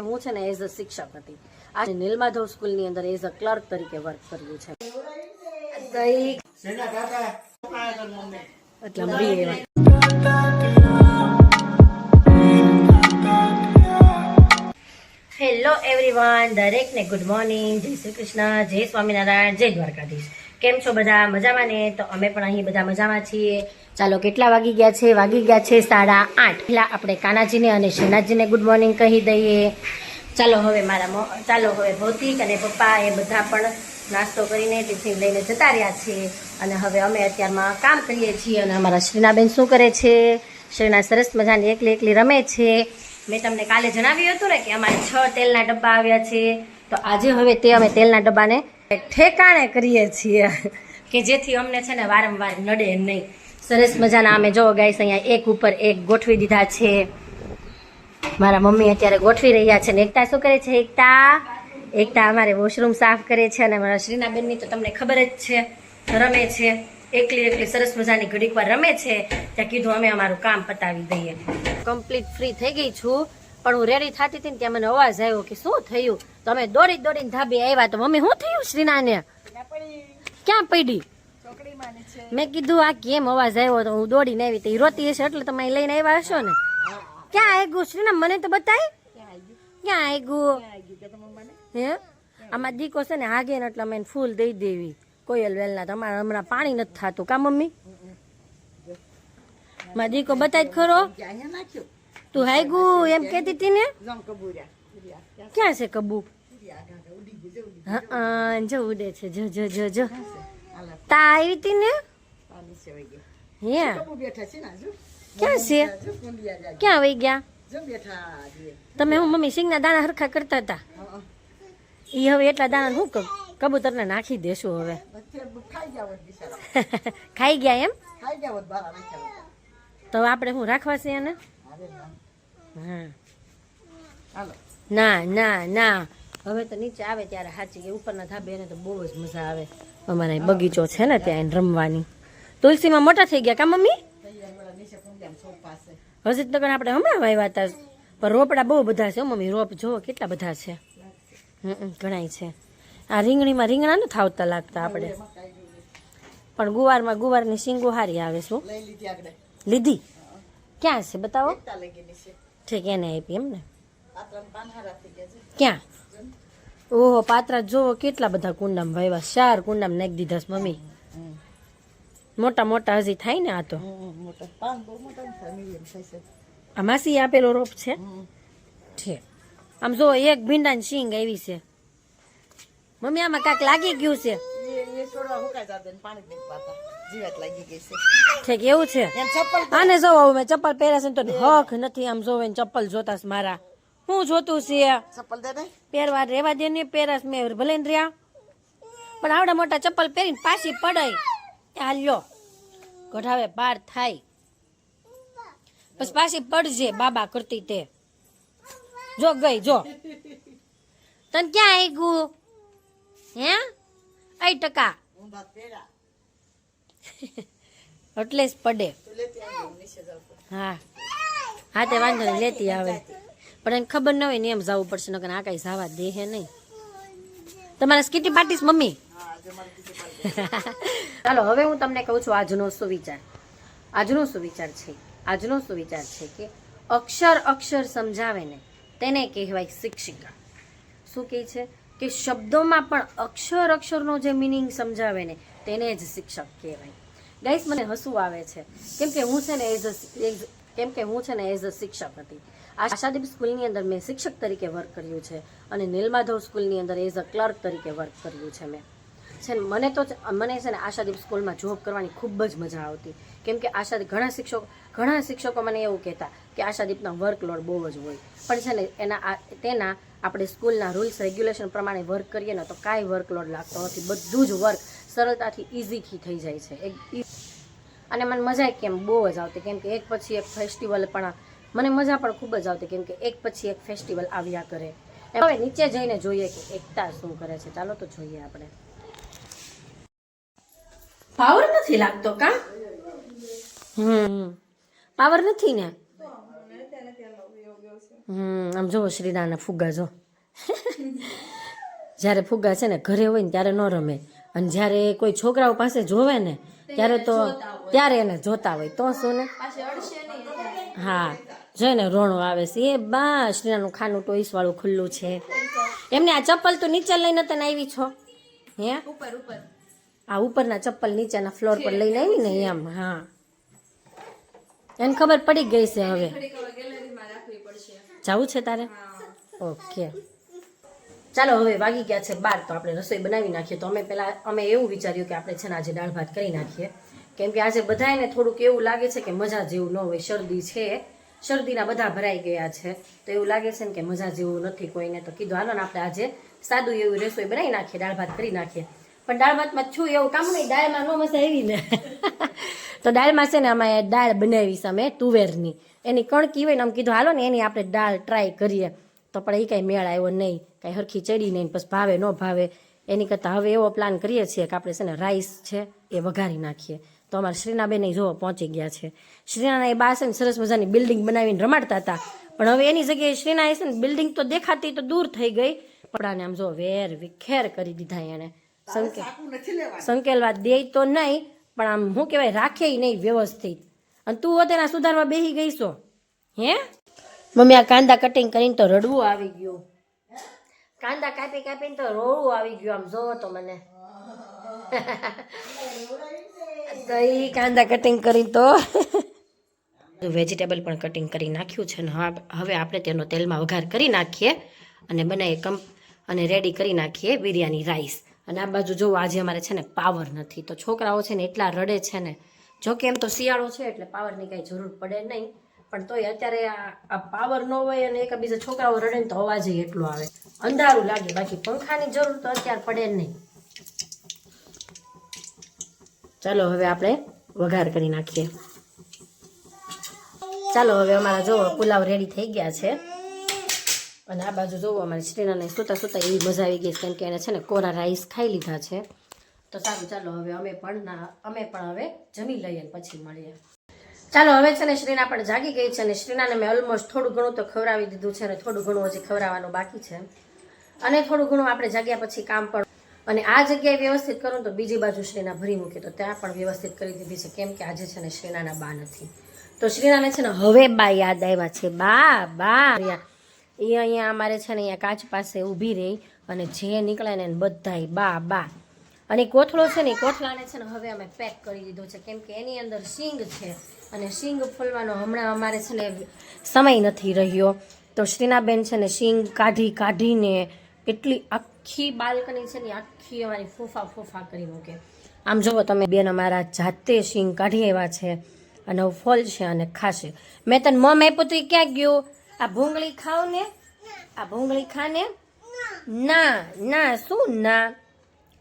હું છે ને એઝ અ શિક્ષક હતી. આ નીલમાધવ સ્કૂલની અંદર એઝ અ ક્લર્ક તરીકે વર્ક કર્યું છે. હેલો એવરીવન દરેકને ગુડ મોર્નિંગ જય શ્રી કૃષ્ણ જય સ્વામિનારાયણ જય દ્વારકાધીશ. કેમ છો બધા? મજામાં ને? તો અમે પણ અહીં બધા મજામાં છીએ. ચાલો, કેટલા વાગી ગયા છે? વાગી ગયા છે સાડા આઠ. પહેલા આપણે કાનાજીને અને શ્રીનાથજીને ગુડ મોર્નિંગ કહી દઈએ. ચાલો, હવે મારા ચાલો, હવે ભૌતિક અને પપ્પા એ બધા પણ નાસ્તો કરીને ટિફિન લઈને જતા રહ્યા છે. અને હવે અમે અત્યારમાં કામ કરીએ છીએ અને અમારા શ્રીનાબેન શું કરે છે? શ્રીના સરસ મજાની એકલી એકલી રમે છે. મેં તમને કાલે જણાવ્યું હતું ને કે અમારે છ તેલના ડબ્બા આવ્યા છે. તો આજે હવે તે અમે તેલના ડબ્બાને ઠેકાણે કરીએ છીએ. કે જેથી અમને છે ને વારંવાર નડે નહીં. સરસ મજાના અમે જો ગાઈસ, અહીંયા એક ઉપર એક ગોઠવી દીધા છે. મારા મમ્મી અત્યારે ગોઠવી રહ્યા છે ને એકતા શું કરે છે, એકતા? એકતા અમારે વોશરૂમ સાફ કરે છે અને મારા શ્રીનાબેનની તો તમને ખબર જ છે, રમે છે. એકલી એકલી સરસ મજાની ઘડીક વાર રમે છે. ત્યાં કીધું અમે અમારું કામ પતાવી દઈએ. કમ્પ્લીટ ફ્રી થઈ ગઈ છું. પણ હું રેડી થતી હતી ને ત્યાં મને અવાજ આવ્યો કે શું થયું? તો અમે દોડી દોડીને ધાબે આવ્યા તો મમ્મી શું થયું શ્રીનાને? ક્યાં પડી? મેં કીધું આ કેમ અવાજ આવ્યો તો હું દોડીને આવી તો રોતી હશે એટલે તમે લઈને આવ્યા હશો ને? ક્યાં આવ્યું શ્રીના મને તો બતાય. ક્યાં આવ્યું હે? આમાં દીકો છે ને હાગે ને એટલે અમે ફૂલ દઈ દેવી. કોયલ વેલના તમારે હમણાં પાણી નથી થતું. કા મમ્મી? માં દીકો બતાય ખરો? તું હાઈગુ એમ કેતી હતી ને? ક્યાં છે? કબુ? હા જો ઉડે છે જો જો જો જો. તા આવી હતી ને? હે? ક્યાં છે? ક્યાં વહી ગયા? તમે હું મમ્મી સિંગના દાણા હરખા કરતા હતા? એ હવે એટલા દાણા શું કરું? કબૂતરને નાખી દેશું હવે. ખાઈ ગયા એમ? તો આપણે શું રાખવા છે એને? હા ના ના ના. હવે તો નીચે આવે ત્યારે સાચી કે ઉપરના ધાબે એને તો બહુ જ મજા આવે. અમારે બગીચો છે ને ત્યાં એને રમવાની. તુલસીમાં મોટા થઈ ગયા કા મમ્મી? હજી તો આપણે હમણાં વાવ્યા હતા. પણ રોપડા બહુ બધા છે મમ્મી. રોપ જોવો કેટલા બધા છે. હમ ઘણાય છે. આ રીંગણીમાં રીંગણા ન થાવતા લાગતા આપણે. પણ ગુવારમાં ગુવારની શીંગો હારી આવે શું લીધી ક્યાં છે? બતાવો. ઠીક એને આપી એમ ને ક્યાં? ઓહો પાત્રા જોવો કેટલા બધા કુંડામાં વાવ્યા ચાર કુંડામાં નાખી દીધા મમ્મી. મોટા મોટા હજી થાય ને આ તો. આ માસી આપેલો રોપ છે? છે. આમ જો એક ભીંડાની શીંગ આવી છે. મમ્મી આમાં કાંક લાગી ગયું છે. છે. કે એવું છે? આને જો આવું મેં ચપ્પલ પહેર્યા છે તો હક નથી આમ જોવે ચપ્પલ જોતા મારા. હું જોતું છે? પહેરવા રેવા દે ને પહેરાશ મેં ભલે રહ્યા. પણ આવડા મોટા ચપ્પલ પહેરીને પાછી પડાય. હાલ્યો કઢાવે પાર થાય. પછી પાછી પડજે બાબા કરતી તે. જો ગઈ જો. તને ક્યાં આવી ગયું હે? આઈ ટકા. એટલે જ પડે. હા. હા, તે વાંધો નહીં, લેતી આવે. પણ એને ખબર ન હોય ને એમ જવું પડશે, નકર આ કઈ જવા દે હે નહીં. તમારે સ્કીટી પાર્ટીસ મમ્મી? ચાલો, હવે હું તમને કહું છું આજનો સુવિચાર. આજનો સુવિચાર છે, આજનો સુવિચાર છે કે અક્ષર અક્ષર સમજાવે ને તેને કહેવાય શિક્ષિકા. શું કહે છે? કે શબ્દોમાં પણ અક્ષર અક્ષરનો જે મિનિંગ સમજાવે ને તેને જ શિક્ષક કહેવાય. ગાઈસ મને હસવું આવે છે. કેમ કે હું છે ને એઝ અ કેમ કે હું છે ને એઝ અ શિક્ષક હતી. આશાદીપ સ્કૂલની અંદર મેં શિક્ષક તરીકે વર્ક કર્યું છે અને નીલમાધવ સ્કૂલની અંદર એઝ અ ક્લર્ક તરીકે વર્ક કર્યું છે મેં. છે ને, મને તો મને છે ને આશાદીપ સ્કૂલમાં જોબ કરવાની ખૂબ જ મજા આવતી. કેમ કે આશાદીપ ઘણા શિક્ષકો ઘણા શિક્ષકો મને એવું કહેતા કે આશાદીપના વર્કલોડ બહુ જ હોય. પણ છે ને, એના તેના આપણે સ્કૂલના રૂલ્સ રેગ્યુલેશન પ્રમાણે વર્ક કરીએ ને તો કાંઈ વર્કલોડ લાગતો નથી. બધું જ વર્ક સરળતાથી ઇઝીથી થઈ જાય છે. એક અને મને મજા કેમ બહુ જ આવતી. કેમ કે એક પછી એક ફેસ્ટિવલ પણ મને મજા પણ ખૂબ જ આવતી. કેમ કે એક પછી એક ફેસ્ટિવલ આવ્યા કરે. એમ હવે નીચે જઈને જોઈએ કે એકતા શું કરે છે. ચાલો તો જોઈએ આપણે. પાવર નથી લાગતો કા? હમ. પાવર નથી ને? હમ. આમ જુઓ શ્રીદાના ફુગ્ગા જો જ્યારે ફુગ્ગા છે ને ઘરે હોય ને ત્યારે ન રમે. અને જ્યારે કોઈ છોકરાઓ પાસે જોવે ને ત્યારે તો ત્યારે એને જોતા હોય તો શું ને? હા જો ને રોણો આવે છે. એ બા શ્રીનાનું ખાનું ટોઈસ વાળું ખુલ્લું છે. એમને આ ચપ્પલ તો નીચે લઈને તને આવી છો? હે? ઉપર ઉપર. આ ઉપરના ચપ્પલ નીચેના ફ્લોર પર લઈને આવી ને એમ હા. એને ખબર પડી ગઈ છે હવે. જવું છે તારે? ઓકે. ચાલો હવે વાગી ગયા છે બાર તો આપણે રસોઈ બનાવી નાખીએ. તો અમે પેલા અમે એવું વિચાર્યું કે આપણે છે ને આજે દાળ ભાત કરી નાખીએ. કેમ કે આજે બધાને થોડુંક એવું લાગે છે કે મજા જેવું ન હોય, શરદી છે. શરદીના બધા ભરાઈ ગયા છે. તો એવું લાગે છે ને કે મજા જેવું નથી કોઈને. તો કીધું, હાલો ને આપણે આજે સાદું એવું રસોઈ બનાવી નાખીએ, દાળ ભાત કરી નાખીએ. પણ દાળ ભાતમાં છું એવું કામ નહીં, દાળમાં ન મજા આવી ને. તો દાળમાં છે ને અમે દાળ બનાવી છે અમે તુવેરની. એની કણકી હોય ને, આમ કીધું, હાલો ને, એની આપણે દાળ ટ્રાય કરીએ. તો પણ એ કાંઈ મેળ આવ્યો નહીં, કાંઈ હરખી ચડી નહીં પછી ભાવે, ન ભાવે. એની કરતાં હવે એવો પ્લાન કરીએ છીએ કે આપણે છે ને રાઈસ છે એ વઘારી નાખીએ. તો અમારા શ્રીનાબેન જો પહોંચી ગયા છે. શ્રીનાના એ બા છે ને સરસ મજાની બિલ્ડિંગ બનાવીને રમાડતા હતા. પણ હવે એની જગ્યાએ શ્રીના છે ને બિલ્ડિંગ તો દેખાતી તો દૂર થઈ ગઈ. પડાને આમ જો વેર વિખેર કરી દીધા એણે સંકેલ સંકેલવા દે તો નહીં પણ આમ શું કહેવાય રાખે નહીં વ્યવસ્થિત. અને તું તેના સુધારવા બેસી ગઈ છો હે? મમ્મી આ કાંદા કટિંગ કરીને તો રડવું આવી ગયું. કાંદા કાપી કાપીને તો રોવું આવી ગયું આમ જોવો તો મને. તો કાંદા કટિંગ કરી તો. વેજીટેબલ પણ કટિંગ કરી નાખ્યું છે ને હવે આપણે તેનો તેલમાં વઘાર કરી નાખીએ અને બનાવીએ કમ અને રેડી કરી નાખીએ બિરયાની રાઈસ અને આ બાજુ જો આજે અમારે છે ને પાવર નથી. તો છોકરાઓ છે ને એટલા રડે છે ને. જો કે એમ તો શિયાળો છે એટલે પાવરની કાંઈ જરૂર પડે નહીં. પણ તોય અત્યારે આ પાવર ન હોય અને એકબીજા છોકરાઓ રડે ને તો અવાજ એટલો આવે. અંધારું લાગે, બાકી પંખાની જરૂર તો અત્યારે પડે નહીં. ચાલો હવે આપણે વઘાર કરી નાખીએ. ચાલો હવે અમારા જુઓ પુલાવ રેડી થઈ ગયા છે. અને આ બાજુ જોવો અમારી શ્રીનાને સૂતા સૂતા એવી મજા આવી ગઈ છે, કેમ કે એને છે ને કોરા રાઈસ ખાઈ લીધા છે. તો સારું, ચાલો હવે અમે પણ ના, અમે પણ હવે જમી લઈએ પછી મળીએ. ચાલો, હવે છે ને શ્રીના પણ જાગી ગઈ છે અને શ્રીનાને મેં ઓલમોસ્ટ થોડું ઘણું તો ખવડાવી દીધું છે અને થોડું ઘણું હજી ખવડાવવાનું બાકી છે. અને થોડું ઘણું આપણે જાગ્યા પછી કામ પણ અને આ જગ્યાએ વ્યવસ્થિત કરું તો બીજી બાજુ શ્રીના ભરી મૂકે, તો ત્યાં પણ વ્યવસ્થિત કરી દીધી છે. કેમ કે આજે છે ને શ્રીનાના બા નથી. તો શ્રીનાને છે ને હવે બા યાદ આવ્યા છે. બા બા. એ અહીંયા અમારે છે ને અહીંયા કાચ પાસે ઊભી રહી અને જે નીકળે ને બધાય બા બા. અને કોથળો છે ને કોથળાને છે ને હવે અમે પેક કરી દીધો છે. કેમ કે એની અંદર સિંગ છે અને સિંગ ફૂલવાનો હમણાં અમારે છે ને સમય નથી રહ્યો. તો શ્રીનાબેન છે ને સિંગ કાઢી કાઢીને એટલી આખી બાલ્કની છે ને આખી અમારી ફૂફા ફૂફા કરી મૂકે. આમ જુઓ તમે બેન અમારા જાતે સિંગ કાઢી આવ્યા છે અને ફોલ છે અને ખાશે. મેં તને મમ આપ્યું તો ક્યાં ગયું? આ ભૂંગળી ખાવ ને. આ ભૂંગળી ખાને? ના ના, શું ના?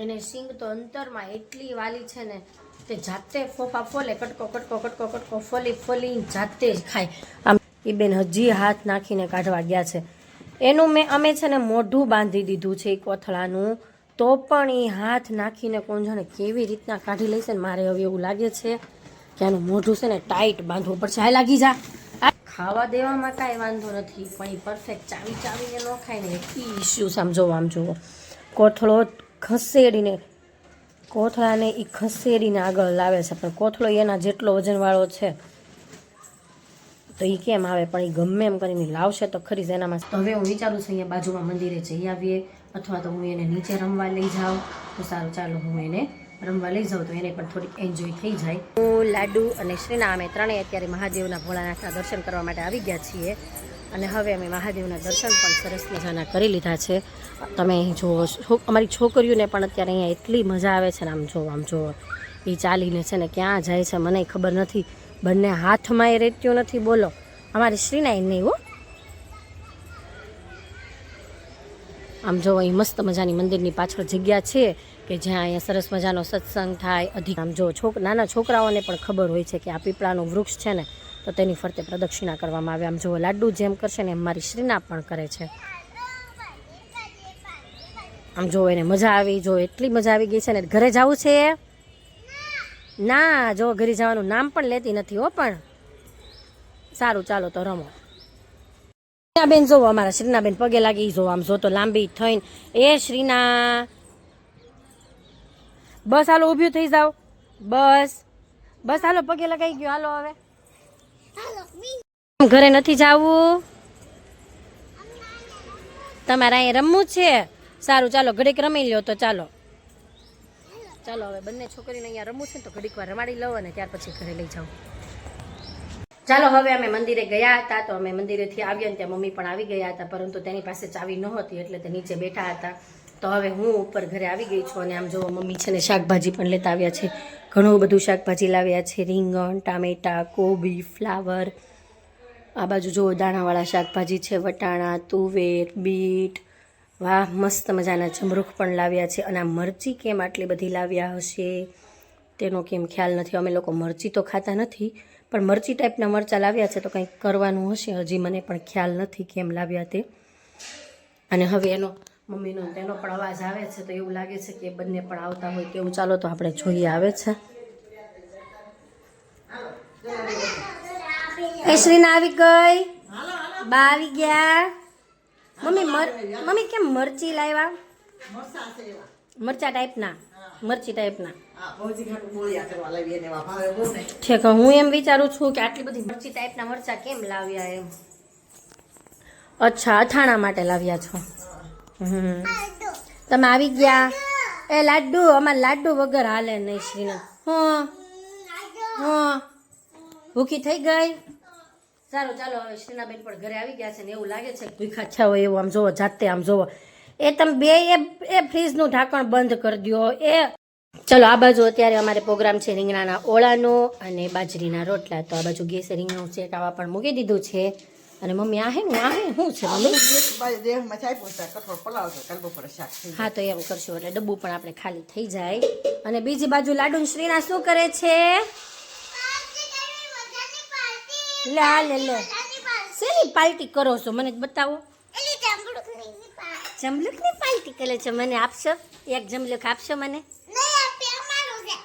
એને સિંગ તો અંતરમાં એટલી વાલી છે ને તે જાતે ફોફા ફોલે, કટકો કટકો કટકો કટકો ફોલી ફોલી જાતે જ ખાય. આમ એ બેન હજી હાથ નાખીને કાઢવા ગયા છે. એનું મેં અમે છે ને મોઢું બાંધી દીધું છે એ કોથળાનું તો પણ એ હાથ નાખીને કોણ જાણે કેવી રીતના કાઢી લેશે ને મારે હવે એવું લાગે છે કે આનું મોઢું છે ને ટાઈટ બાંધવું પડશે. આ લાગી જા. ખાવા દેવામાં કાંઈ વાંધો નથી, પણ એ પરફેક્ટ ચાવી ચાવીને ન ખાય ને એ ઇસ્યુ સમજો આમ જુઓ કોથળો ખસેડીને, કોથળાને એ ખસેડીને આગળ લાવે છે, પણ કોથળો એના જેટલો વજનવાળો છે તો એ કેમ આવે? પણ એ ગમે એમ કરીને લાવશે તો ખરી જ એનામાં તો હવે હું વિચારું છું અહીંયા બાજુમાં મંદિરે જઈ આવીએ અથવા તો હું એને નીચે રમવા લઈ જાઉં. તો સારું ચાલો હું એને રમવા લઈ જાઉં તો એને પણ થોડીક એન્જોય થઈ જાય. હું લાડુ અને શ્રીના અમે ત્રણેય અત્યારે મહાદેવના ભોળાનાથના દર્શન કરવા માટે આવી ગયા છીએ. અને હવે અમે મહાદેવના દર્શન પણ સરસ મજાના કરી લીધા છે. તમે અહીં જુઓ અમારી છોકરીઓને પણ અત્યારે અહીંયા એટલી મજા આવે છે ને આમ જુઓ આમ જુઓ એ ચાલીને છે ને ક્યાં જાય છે મને ખબર નથી. બંને હાથમાં એ રહેતું નથી, બોલો. અમારી શ્રીના નહીં હો. આમ જો અહીં મસ્ત મજાની મંદિરની પાછળ જગ્યા છે કે જ્યાં અહીંયા સરસ મજાનો સત્સંગ થાય, અધિક આમ જો છોક નાના છોકરાઓને પણ ખબર હોય છે કે આ પીપળાનું વૃક્ષ છે ને, તો તેની ફરતે પ્રદક્ષિણા કરવામાં આવે. આમ જો લાડુ જેમ કરશે ને એમ મારી શ્રીના પણ કરે છે. આમ જો એને મજા આવી. જો એટલી મજા આવી ગઈ છે ને, ઘરે જવું છે? ના, જો ઘરે જવાનું નામ પણ લેતી નથી હો પણ. સારું, ચાલો તો રમો. શ્રીનાબેન જોવો, અમારા શ્રીનાબેન પગે લાગી જોવો આમ જો તો લાંબી થઈને. એ શ્રીના. બસ હાલો, ઊભી થઈ જાઓ. બસ. બસ હાલો, પગે લગાઈ ગયો. હાલો હવે. ઘરે નથી જવું? તમારે અહીંયા રમવું છે? સારું, ચાલો, ઘડીક રમી લ્યો તો ચાલો. ચાલો હવે બંને છોકરીને અહીંયા રમવું છે તો ઘડીક વાર રમાડી લઉં અને ત્યાર પછી ઘરે લઈ જાઉં. ચાલો હવે અમે મંદિરે ગયા હતા તો અમે મંદિરેથી આવ્યા ને ત્યાં મમ્મી પણ આવી ગયા હતા, પરંતુ તેની પાસે ચાવી નહોતી એટલે તે નીચે બેઠા હતા. તો હવે હું ઉપર ઘરે આવી ગઈ છું અને આમ જો મમ્મી છે ને શાકભાજી પણ લેતા આવ્યા છે. ઘણું બધું શાકભાજી લાવ્યા છે, રીંગણ, ટામેટા, કોબી, ફ્લાવર. આ બાજુ જો દાણાવાળા શાકભાજી છે, વટાણા, તુવેર, બીટ વાહ મસ્ત મજાના જમરૂખ પણ લાવ્યા છે અને આ મરચી કેમ આટલી બધી લાવ્યા હશે? તેનો કેમ ખ્યાલ નથી. અમે લોકો મરચી તો ખાતા નથી પણ મરચી ટાઈપના મરચાં લાવ્યા છે તો કંઈક કરવાનું હશે? હજી મને પણ ખ્યાલ નથી કેમ લાવ્યા તે. અને હવે એનો મમ્મીનો તેનો પણ અવાજ આવે છે તો એવું લાગે છે કે બંને પણ આવતા હોય તેવું. ચાલો તો આપણે જોઈએ આવે છે. એ શ્રીના આવી ગઈ? બા આવી ગયા? મમ્મી મર મમ્મી કેમ મરચી લાવ્યા? મરચા ટાઈપના? મરચી ટાઈપના? ઠીક હું એમ વિચારું છું કે આટલી બધી મરચી ટાઈપના મરચા કેમ લાવ્યા એમ? અચ્છા અથાણા માટે લાવ્યા છો? હમ. તમે આવી ગયા? એ લાડુ અમારે લાડુ વગર હાલે નહીં શ્રીના હા. હા. ભૂખી થઈ ગઈ? સારું ચાલો હવે શ્રીનાબેન પણ ઘરે આવી ગયા છે ને એવું લાગે છે કે ભૂખા હોય એવું આમ જોવો જાતે આમ જોવો. એ તમે બે એ એ ફ્રીજનું ઢાંકણ બંધ કરી દો એ ચલો આ બાજુ અત્યારે અમારે પ્રોગ્રામ છે રીંગણાના ઓળાનો અને બાજરીના રોટલા. તો આ બાજુ ગેસે રીંગણું છે કાવા પણ મૂકી દીધું છે. અને મમ્મી આ હે ને આ હે શું છે મમ્મી? હા તો એમ કરશું એટલે ડબ્બુ પણ આપણે ખાલી થઈ જાય. અને બીજી બાજુ લાડુ શ્રીના શું કરે છે? લે લે લે. શેની પાર્ટી કરો છો? મને જ બતાવો. જમલુકની પાર્ટી કરે છે? મને આપશો? એક જમલુક આપશો મને?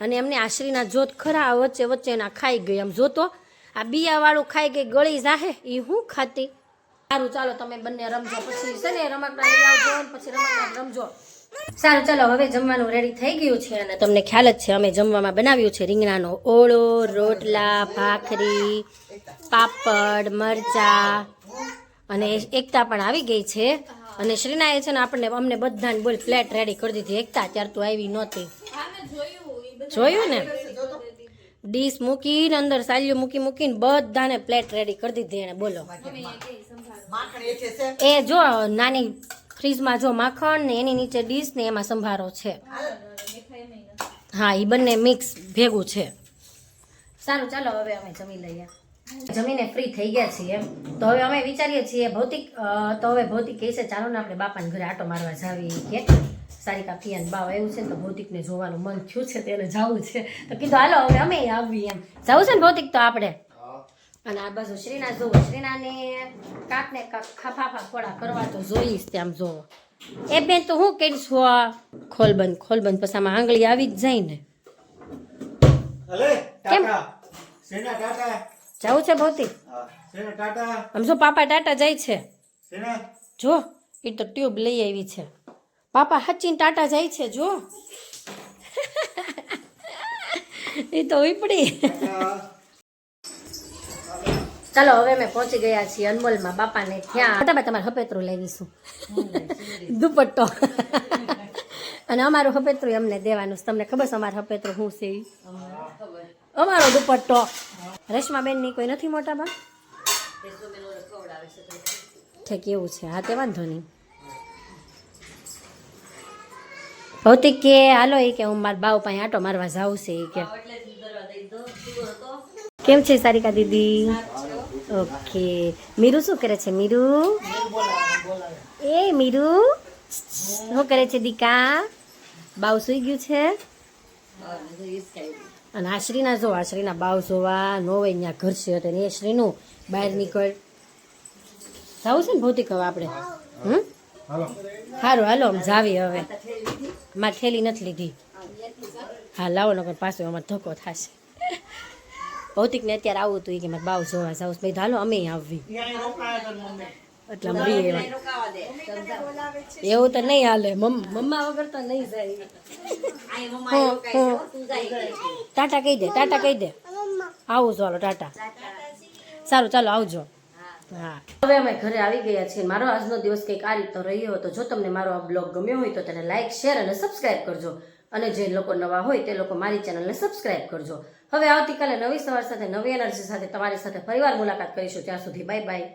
અને એમને આશરીના જોત ખરા વચ્ચે વચ્ચે એના ખાઈ ગઈ. આમ જોતો આ બિયાવાળું ખાઈ ગઈ ગળી જાહે એ હું ખાતી? સારું ચાલો તમે બંને રમજો. પછી છે ને રમકડા લઈ આવજો પછી રમકડા રમજો. સારું ચાલો હવે જમવાનું રેડી થઈ ગયું છે અને તમને ખ્યાલ જ છે અમે જમવામાં બનાવ્યું છે રીંગણાનો ઓળો રોટલા ભાખરી પાપડ મરચા અને એકતા પણ આવી ગઈ છે. અને શ્રીનાએ છે ને આપણને અમને બધાને બોલ પ્લેટ રેડી કરી દીધી. એકતા ત્યાર તો આવી નહોતી. જોયું ને? ડીશ મૂકીને અંદર સાલ્યું મૂકી મૂકીને બધાને પ્લેટ રેડી કરી દીધી એને બોલો. એ જો નાની ફ્રીજમાં જો માખણ ને એની નીચે ડીશ ને એમાં સંભારો છે. હા એ બંને મિક્સ ભેગું છે. સારું, ચાલો હવે અમે જમી લઈએ. જમીને ફ્રી થઈ ગયા છીએ. તો હવે અમે વિચારીએ છીએ ભૌતિક તો હવે ભૌતિક કહે છે, ચાલો ને આપણે બાપાને ઘરે આટો મારવા જાવી કે સારિકા પિયાન બાવ એવું છે ને તો ભૌતિકને જોવાનું મન થયું છે, તેને જવું છે. તો કીધું, હાલો, હવે અમે આવીએ. એમ. જવું છે ને ભૌતિક, તો આપણે? અને આ બાજુ શ્રીના જોવો શ્રીનાને કાક ને કાક ખાફાફા ખોડા કરવા તો જોઈશ ત્યાં જોવો એ બેન તો હું કરીશું આ ખોલ બંધ ખોલ બંધ પછી આમાં આંગળી આવી જ જાય ને. અલે કેમ? જવું છે ભૌતિક? આમ જો પાપા ટાટા જાય છે. જો એ તો ટ્યુબ લઈ આવી છે. પાપા હચીન ટાટા જાય છે જો. એ તો ઉપડી. ચાલો હવે અમે પહોંચી ગયા છીએ અનમોલમાં. બાપાને ત્યાં. ફટાફટ તમારે હપેતરું લાવીશું. દુપટ્ટો. અને અમારું હપેતરું અમને દેવાનું છે. તમને ખબર છે અમારું હપેતરું શું છે? અમારો દુપટ્ટો. રેશમાબેનની કોઈ નથી મોટા બા ઠીક એવું છે? હા તે વાંધો નહીં. ભૌતિક કે હાલો એ કે હું મારા બાવ પાસે આટો મારવા જાઉં છે એ કે. કેમ છે સારિકા દીદી? ઓકે મીરુ શું કરે છે મીરુ એ મીરુ શું કરે છે દીકા? બાવ સુઈ ગયું છે? અને આશ્રીના જો આશ્રીના બાવ જોવા નો હોય ત્યાં ઘર છે એટલે એ શ્રીનું બહાર નીકળ. જવું છે ને ભૌતિક હવે આપણે? હમ? સારું હાલો આમ જાવી હવે. મારે થેલી નથી લીધી. હા લાવો નકર પાછો અમારે ધક્કો થશે. ભૌતિકને અત્યારે આવું હતું કે મારે બાવ જોવા જાવ ભાઈ હાલો અમે આવી. અહીંયા રોકાયા હતા ને મમ્મી એટલે આવ્યા એવું. તો નહીં હાલે. મમ- મમ્મા વગર તો નહીં જાય. ટાટા કહી દે ટાટા કહી દે. આવું ચાલો ટાટા. સારું ચાલો આવજો. હા. હવે અમે ઘરે આવી ગયા છીએ. મારો આજનો દિવસ કંઈક આ રીતનો રહ્યો હતો. જો તમને મારો આ બ્લોગ ગમ્યો હોય તો તેને લાઇક શેર અને સબસ્ક્રાઇબ કરજો. અને જે લોકો નવા હોય તે લોકો મારી ચેનલને સબસ્ક્રાઇબ કરજો. હવે આવતીકાલે નવી સવાર સાથે, નવી એનર્જી સાથે તમારી સાથે ફરીવાર મુલાકાત કરીશું. ત્યાં સુધી બાય બાય